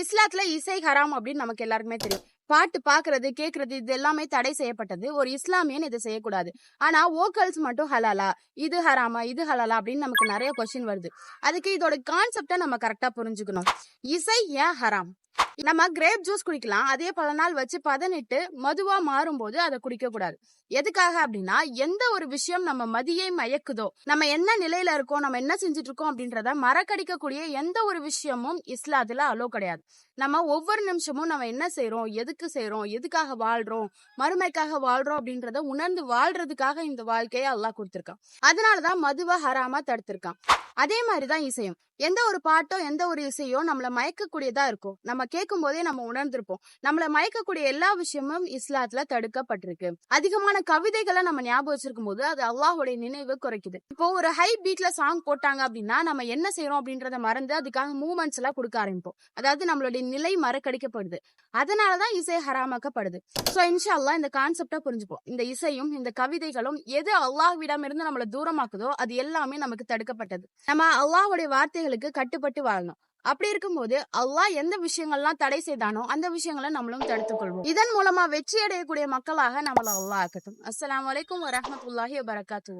இஸ்லாத்துல இசை ஹராம் அப்படின்னு நமக்கு எல்லாருக்குமே தெரியும். பாட்டு பாக்குறது கேக்குறது இது எல்லாமே தடை செய்யப்பட்டது. ஒரு இஸ்லாமியன் இதை செய்யக்கூடாது. ஆனா ஓக்கல்ஸ் மட்டும் ஹலாலா இது ஹராமா இது ஹலாலா அப்படின்னு நமக்கு நிறைய கொஸ்டின் வருது. அதுக்கு இதோட கான்செப்டை நம்ம கரெக்டா புரிஞ்சுக்கணும். இசை ஏன் ஹராம்? நம்ம கிரேப் ஜூஸ் குடிக்கலாம். அதே பல நாள் வச்சு பதனிட்டு மதுவா மாறும்போது அதை குடிக்க கூடாது. எதுக்காக அப்படின்னா எந்த ஒரு விஷயம் நம்ம மதியை மயக்குதோ நம்ம என்ன நிலையில இருக்கோம் நம்ம என்ன செஞ்சுட்டு இருக்கோம் அப்படின்றத மறக்கடிக்கக்கூடிய எந்த ஒரு விஷயமும் இஸ்லாத்துல அலோ கிடையாது. நம்ம ஒவ்வொரு நிமிஷமும் நம்ம என்ன செய்யறோம் எதுக்கு செய்யறோம் எதுக்காக வாழ்றோம் மறுமைக்காக வாழ்றோம் அப்படின்றத உணர்ந்து வாழ்றதுக்காக இந்த வாழ்க்கையை அல்லாஹ் கொடுத்திருக்கான். அதனாலதான் மதுவை ஹராமா தடுத்திருக்கான். அதே மாதிரி தான் இசையும். எந்த ஒரு பாட்டோ எந்த ஒரு இசையோ நம்மளை மயக்கக்கூடியதா இருக்கும். நம்ம கேட்கும் போதே நம்ம உணர்ந்திருப்போம். நம்மளை மயக்கக்கூடிய எல்லா விஷயமும் இஸ்லாத்துல தடுக்கப்பட்டிருக்கு. அதிகமான கவிதைகளை நம்ம ஞாபகம் வச்சிருக்கும் போது அது அல்லாஹ்வுடைய நினைவு குறைக்குது. இப்போ ஒரு ஹை பீட்ல சாங் போட்டாங்க அப்படின்னா நம்ம என்ன செய்யறோம் அப்படின்றத மறந்து அதுக்காக மூவ்மெண்ட்ஸ் எல்லாம் கொடுக்க ஆரம்பிப்போம். அதாவது நம்மளுடைய நிலை மறக்கடிக்கப்படுது. அதனாலதான் இசை ஹராமாக்கப்படுது. ஸோ இன்ஷா அல்லாஹ் இந்த கான்செப்டா புரிஞ்சுப்போம் இந்த இசையும் இந்த கவிதைகளும் எது அல்லாஹ்விடம் இருந்து நம்மளை தூரமாக்குதோ அது எல்லாமே நமக்கு தடுக்கப்பட்டது. நம்ம அல்லாஹுடைய வார்த்தைகளுக்கு கட்டுப்பட்டு வாழணும். அப்படி இருக்கும்போது அல்லாஹ் எந்த விஷயங்கள்லாம் தடை செய்தானோ அந்த விஷயங்களை நம்மளும் தடுத்துக் கொள்வோம் இதன் மூலமா வெற்றி அடையக்கூடிய மக்களாக நம்மள அல்லாஹ் ஆக்கட்டும். அஸ்லாம் அலைக்கும் வரமத்துல்லாஹி வரகாத்து